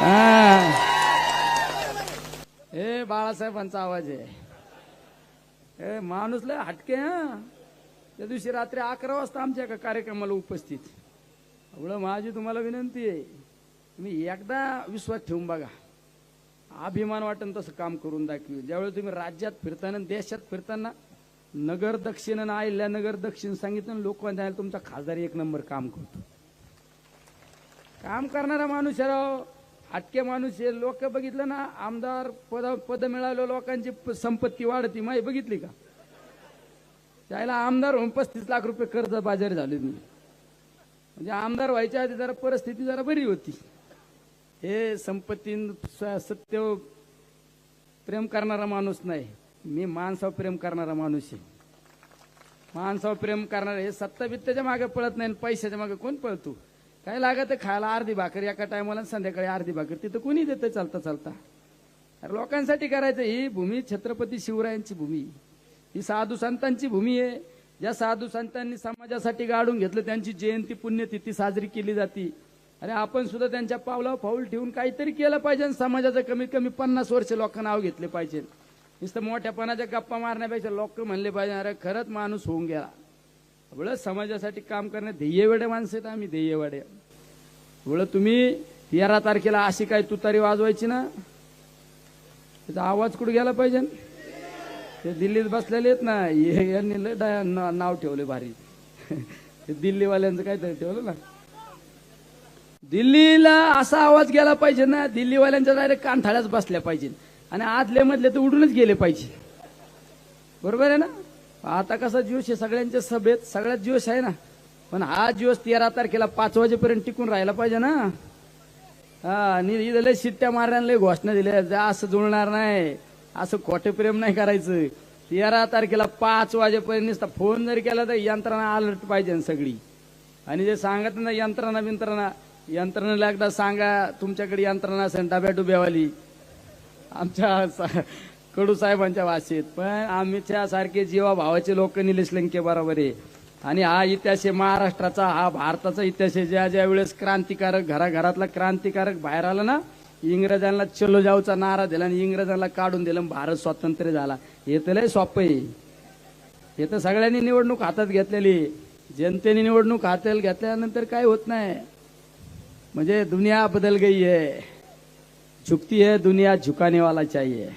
हा. हे बाळासाहेबांचा आवाज आहे. हे माणूस लय हटके हा. त्या दिवशी रात्री अकरा वाजता आमच्या एका कार्यक्रमाला उपस्थित. एवढं माझी तुम्हाला विनंती आहे. तुम्ही एकदा विश्वास ठेवून बघा. अभिमान वाटन तसं काम करून दाखवी. ज्यावेळी तुम्ही राज्यात फिरताना देशात फिरताना नगर दक्षिण आयल्या नगर दक्षिण सांगितलं लोक तुमचा खासदार एक नंबर काम करतो. काम करणारा माणूस आहे राव. अटके माणूस आहे लोक बघितलं ना आमदार पद पद मिळालं लोकांची प- संपत्ती वाढती. माही बघितली का? त्याला आमदार होऊन पस्तीस लाख रुपये कर्ज बाजारी झाले मी म्हणजे आमदार व्हायच्या आधी जरा परिस्थिती जरा बरी होती. हे संपत्ती सत्य प्रेम करणारा माणूस नाही. मी माणसावर प्रेम करणारा माणूस आहे. माणसावर प्रेम करणारा हे सत्ता वित्ताच्या मागे पळत नाही आणि पैशाच्या मागे कोण पळतो? काय लागत खायला अर्धी भाकर एका टायमाला संध्याकाळी अर्धी भाकर. तिथं कोणी देतं चालता चालता? अरे लोकांसाठी करायचं ही भूमी छत्रपती शिवरायांची भूमी. ही साधू संतांची भूमी आहे. ज्या साधू संतांनी समाजासाठी गाडून घेतलं त्यांची जयंती पुण्यतिथी साजरी केली जाते. अरे आपण सुद्धा त्यांच्या पावलावर पाऊल ठेवून काहीतरी केलं पाहिजे आणि समाजाचं कमीत कमी पन्नास वर्ष लोकांना नाव घेतले पाहिजे. नुसतं मोठ्यापणाच्या गप्पा मारण्यापेक्षा लोक म्हणले पाहिजे अरे खरंच माणूस होऊन गेला. एवढं समाजासाठी काम करणे ध्येयवेडे माणसं आहेत आम्ही ध्येयवेडे. मुळे तुम्ही तेरा तारखेला अशी काय तुतारी वाजवायची ना? त्याचा आवाज कुठे गेला पाहिजे? ते दिल्लीत बसलेले आहेत ना यांनी लय नाव ठेवले भारी. ते दिल्लीवाल्यांचं काहीतरी ठेवलं ना. दिल्लीला असा आवाज गेला पाहिजे ना दिल्लीवाल्यांच्या डायरेक्ट कानथाळ्याच बसल्या पाहिजे. आणि आतले मधले तर उडूनच गेले पाहिजे. बरोबर आहे ना? आता कसा जोश आहे सगळ्यांच्या सभेत सगळ्यात जोश आहे ना पण हा दिवस तेरा तारखेला पाच वाजेपर्यंत टिकून राहायला पाहिजे ना. हा इथं लय शिट्ट्या मारण्याला लय घोषणा दिल्या. जा असं जुळणार नाही. असं खोटे प्रेम नाही करायचं. तेरा तारखेला पाच वाजेपर्यंत नुसता फोन जरी केला तर यंत्रणा अलर्ट पाहिजे सगळी. आणि जे सांगत ना यंत्रणा बिंत्रणा यंत्रणेला एकदा सांगा तुमच्याकडे यंत्रणा असेल डब्या डुब्यावाली आमच्या सा- कडू साहेबांच्या भाषेत. पण आमच्या सारखे जीवा भावाचे लोक निलेश लंके बरोबर आहे. आणि हा इतिहास आहे महाराष्ट्राचा हा भारताचा इतिहास आहे. ज्या ज्या वेळेस क्रांतिकारक घराघरातला क्रांतिकारक बाहेर आला ना इंग्रजांना चलो जाऊचा नारा दिला आणि इंग्रजांना काढून दिलं भारत स्वातंत्र्य झाला. हे तर लय सोपं आहे. हे तर सगळ्यांनी निवडणूक हातात घेतलेली जनतेने निवडणूक हातात घेतल्यानंतर काय होत नाही. म्हणजे दुनिया बदल गई है. झुकती है दुनिया झुकाने वाला चाहिए.